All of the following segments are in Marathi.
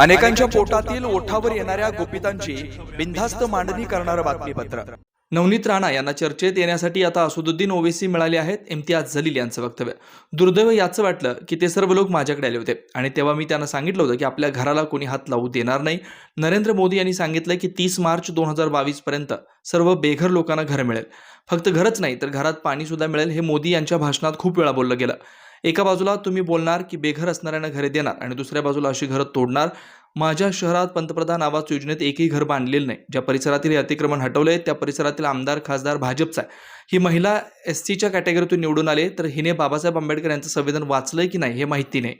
अनेकांच्या पोटातील ओठावर येणाऱ्या गोपितांची बिनधास्त मांडणी करणारं बातमीपत्र. नवनीत राणा यांना चर्चेत येण्यासाठी आता असुदुद्दीन ओवेसी मिळाले आहेत इम्तियाज जलील यांचं वक्तव्य. दुर्दैव याचं वाटलं की ते सर्व लोक माझ्याकडे आले होते आणि तेव्हा मी त्यांना सांगितलं होतं की आपल्या घराला कोणी हात लावू देणार नाही. नरेंद्र मोदी यांनी सांगितलं की तीस मार्च दोन हजार बावीसपर्यंत सर्व बेघर लोकांना घर मिळेल. फक्त घरच नाही तर घरात पाणीसुद्धा मिळेल हे मोदी यांच्या भाषणात खूप वेळा बोललं गेलं. एका बाजूला तुम्ही बोलणार की बेघर असणाऱ्यांना घरे देणार आणि दुसऱ्या बाजूला अशी घरं तोडणार. माझ्या शहरात पंतप्रधान आवास योजनेत एकही घर बांधलेलं नाही. ज्या परिसरातील हे अतिक्रमण हटवले त्या परिसरातील आमदार खासदार भाजपचा आहे. ही महिला एस सीच्या कॅटेगरीतून निवडून आले तर हिने बाबासाहेब आंबेडकर यांचं संविधान वाचलंय की नाही हे माहिती नाही.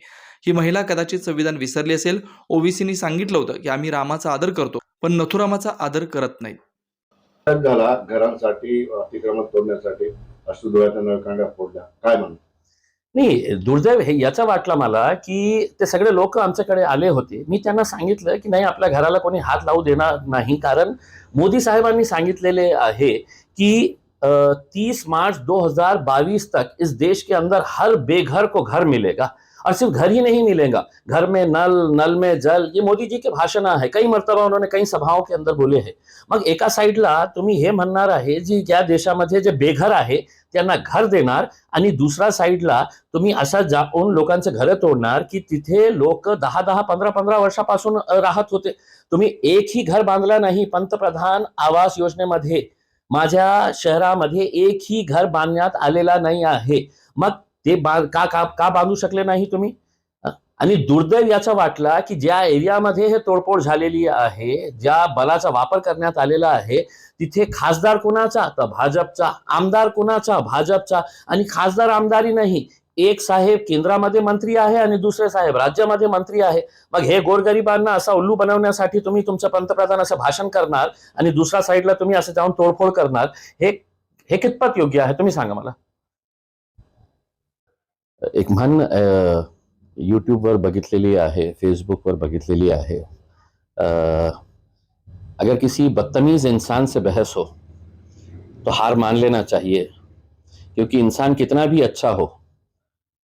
ही महिला कदाचित संविधान विसरली असेल. ओबीसीनी सांगितलं होतं की आम्ही रामाचा आदर करतो पण नथुरामाचा आदर करत नाही झाला घरांसाठी अतिक्रमण तोडण्यासाठी अष्टधुळ्याच्या नळकांड्या फोडल्या. काय म्हणतो? नाही दुर्दैव हे याचा वाटला मला की ते सगळे लोक आमच्याकडे आले होते. मी त्यांना सांगितलं की नाही आपल्या घराला कोणी हात लावू देणार नाही. कारण मोदी साहेबांनी सांगितलेले आहे की तीस मार्च 2022 तक इस देश के अंदर हर बेघर को घर मिलेगा. और सिर्फ घर ही नहीं मिलेगा। घर में नल नल में जल ये मोदी जी के भाषण आहे कई मर्तबा उन्होंने कई सभाओं के अंदर बोले आहे मग एका साईडला तुम्ही हे म्हणणार आहे जी ज्या देशामध्ये जे बेघर आहे त्यांना घर देणार आणि दुसऱ्या साईडला तुम्ही अशा जाऊन लोकांचं घरं तोडणार की तिथे लोक दहा दहा पंधरा पंधरा वर्षापासून राहत होते. तुम्ही एकही घर बांधलं नाही पंतप्रधान आवास योजनेमध्ये. माझ्या शहरामध्ये एकही घर बांधण्यात आलेला नाही आहे. मग ते बा- का का का बांधू शकले नाही तुम्ही? आणि दुर्दैव याचा वाटला की ज्या एरियामध्ये हे तोडफोड झालेली आहे ज्या बलाचा वापर करण्यात आलेला आहे तिथे खासदार कोणाचा? तर भाजपचा. आमदार कोणाचा? भाजपचा. आणि खासदार आमदारी नाही. एक साहेब केंद्रामध्ये मंत्री आहे आणि दुसरे साहेब राज्यामध्ये मंत्री आहे. मग हे गोरगरिबांना असा उल्लू बनवण्यासाठी तुम्ही तुमचं पंतप्रधान असं भाषण करणार आणि दुसऱ्या साईडला तुम्ही असं जाऊन तोडफोड करणार हे हे कितपत योग्य आहे? तुम्ही सांगा मला. एक म्हण यूट्यूबवर बघितलेली आहे फेसबुकवर बघितलेली आहे. अगर किसी बदतमीज इंसान से बहस हो तो हार मान लेना चाहिए, क्योंकि इंसान कितना भी अच्छा हो,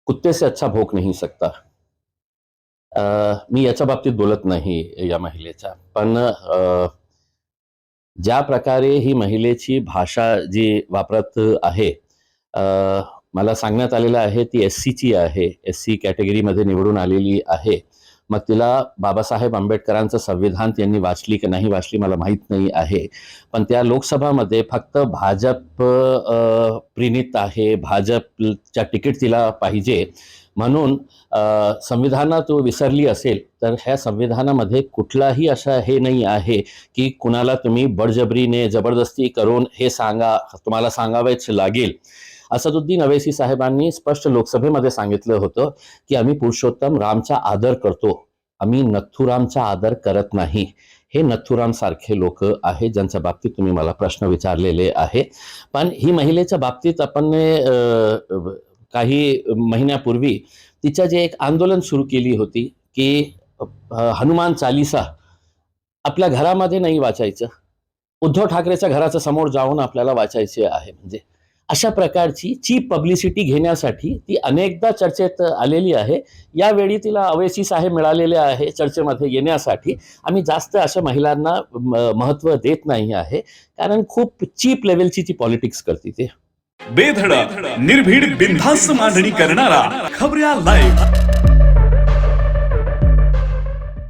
कुत्ते से अच्छा भोग नहीं सकता। मी याच्या बाबतीत बोलत नाही या महिलेच्या पण ज्या प्रकारे ही महिलेची भाषा जी वापरत आहे मला सांगण्यात आलेलं आहे ती एस सीची आहे. एस सी कॅटेगरीमध्ये निवडून आलेली आहे. मग तिला बाबासाहेब आंबेडकरांचं संविधान त्यांनी वाचली की नाही वाचली मला माहीत नाही आहे. पण त्या लोकसभामध्ये फक्त भाजप अ, प्रणित आहे. भाजपच्या तिकीट तिला पाहिजे. म्हणून संविधानात विसरली असेल तर ह्या संविधानामध्ये कुठलाही असा हे नाही आहे की कुणाला तुम्ही बळजबरीने जबरदस्ती करून हे सांगा तुम्हाला सांगावेच लागेल. असदुद्दीन अवेसी साहेबांनी स्पष्ट लोकसभेमध्ये सांगितलं होतं की आम्ही पुरुषोत्तम रामचा आदर करतो. आम्ही नथुरामचा आदर करत नाही. हे नथुराम सारखे लोक आहे ज्यांच्या बाबतीत तुम्ही मला प्रश्न विचारलेले आहे पण ही महिलेच्या बाबतीत आपण काही महिन्यापूर्वी तिच्या जे एक आंदोलन सुरू केली होती की हनुमान चालिसा आपल्या घरामध्ये नाही वाचायचं. उद्धव ठाकरेच्या घराच्या समोर जाऊन आपल्याला वाचायचे आहे. म्हणजे अशा प्रकारची चीप पब्लिसिटी घेण्यासाठी ती अनेकदा चर्चेत आलेली आहे. यावेळी तिला अवेसी साहेब मिळालेले आहे चर्चेमध्ये येण्यासाठी. आम्ही जास्त अशा महिलांना महत्त्व देत नाही आहे. कारण खूप चीप लेवलची ती पॉलिटिक्स करते ते. बेधडक निर्भीड बिनधास्त मांडणी करणारा खबऱ्या लाईव्ह